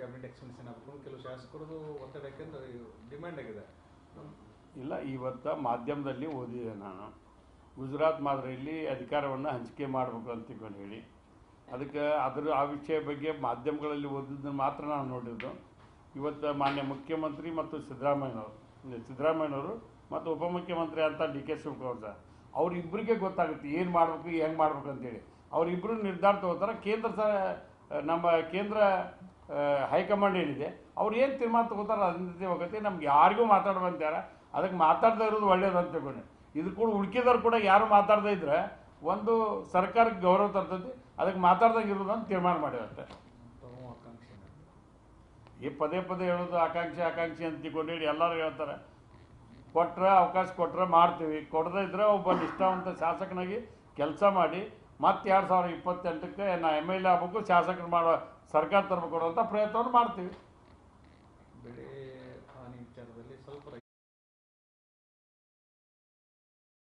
Cabinet extension ಆಗಬೇಕು ಕೆಲವು ಶಾಸಕರದು ಒತ್ತಡ ಡಿಮ್ಯಾಂಡ್ ಆಗಿದೆ. ಇಲ್ಲ ಇವತ್ತು ಮಾಧ್ಯಮದಲ್ಲಿ ಓದಿದೆ ನಾನು. ಗುಜರಾತ್ ಮಾದರಿಯಲ್ಲಿ ಅಧಿಕಾರವನ್ನು ಹಂಚಿಕೆ ಮಾಡಬೇಕು ಅಂತ ತಿಳ್ಕೊಂಡು ಹೇಳಿ. ಅದಕ್ಕೆ ಅದರ, ಆ ವಿಷಯ ಬಗ್ಗೆ ಮಾಧ್ಯಮಗಳಲ್ಲಿ ಓದಿದ್ದನ್ನು ಮಾತ್ರ ನಾನು ನೋಡಿದ್ದು. ಇವತ್ತು ಮಾನ್ಯ ಮುಖ್ಯಮಂತ್ರಿ ಮತ್ತು ಸಿದ್ದರಾಮಯ್ಯನವರು ಸಿದ್ದರಾಮಯ್ಯನವರು ಮತ್ತು ಉಪಮುಖ್ಯಮಂತ್ರಿ ಅಂತ ಡಿ ಕೆ ಶಿವಕುಮಾರ್ ಸರ್ ಅವರಿಬ್ಬರಿಗೆ ಗೊತ್ತಾಗುತ್ತೆ ಏನು ಮಾಡಬೇಕು, ಹೆಂಗೆ ಮಾಡ್ಬೇಕು ಅಂತೇಳಿ ಅವರಿಬ್ಬರು ನಿರ್ಧಾರ ತಗೋತಾರೆ ಕೇಂದ್ರ ಸ ನಮ್ಮ ಕೇಂದ್ರ ಹೈಕಮಾಂಡ್ ಏನಿದೆ, ಅವ್ರು ಏನು ತೀರ್ಮಾನ ತಗೋತಾರೆ ಅದೇ ಹೋಗುತ್ತೆ. ನಮ್ಗೆ ಯಾರಿಗೂ ಮಾತಾಡುವಂತಾರ ಅದಕ್ಕೆ ಮಾತಾಡದೇ ಇರೋದು ಒಳ್ಳೇದು ಅಂತ ತಿಳ್ಕೊಂಡೆ. ಇದು ಕೂಡ ಉಳ್ಕಿದವ್ರು ಕೂಡ ಯಾರು ಮಾತಾಡದೇ ಇದ್ರೆ ಒಂದು ಸರ್ಕಾರಕ್ಕೆ ಗೌರವ ತರ್ತೈತಿ, ಅದಕ್ಕೆ ಮಾತಾಡ್ದಂಗೆ ಇರೋದು ಅಂತ ತೀರ್ಮಾನ ಮಾಡಿರುತ್ತೆ. ಈ ಪದೇ ಪದೇ ಹೇಳೋದು ಆಕಾಂಕ್ಷೆ ಆಕಾಂಕ್ಷೆ ಅಂತ ತಿಳ್ಕೊಂಡು ಹೇಳಿ ಎಲ್ಲರೂ ಹೇಳ್ತಾರೆ. ಕೊಟ್ಟರೆ ಅವಕಾಶ ಕೊಟ್ಟರೆ ಮಾಡ್ತೀವಿ. ಕೊಡದೇ ಇದ್ರೆ ಒಬ್ಬ ನಿಷ್ಠಾವಂತ ಶಾಸಕನಾಗಿ ಕೆಲಸ ಮಾಡಿ ಮತ್ತೆ ಎರಡು ಸಾವಿರ ಇಪ್ಪತ್ತೆಂಟಕ್ಕೆ ನಾ ಎಂ ಎಲ್ ಎ ಆಗ್ಬೇಕು, ಶಾಸಕರು ಮಾಡೋ ಸರ್ಕಾರ ತರಬೇಕು ಅನ್ನೋಂಥ ಪ್ರಯತ್ನವನ್ನು ಮಾಡ್ತೀವಿ. ಬೆಳೆ ಹಾನಿ ವಿಚಾರದಲ್ಲಿ ಸ್ವಲ್ಪ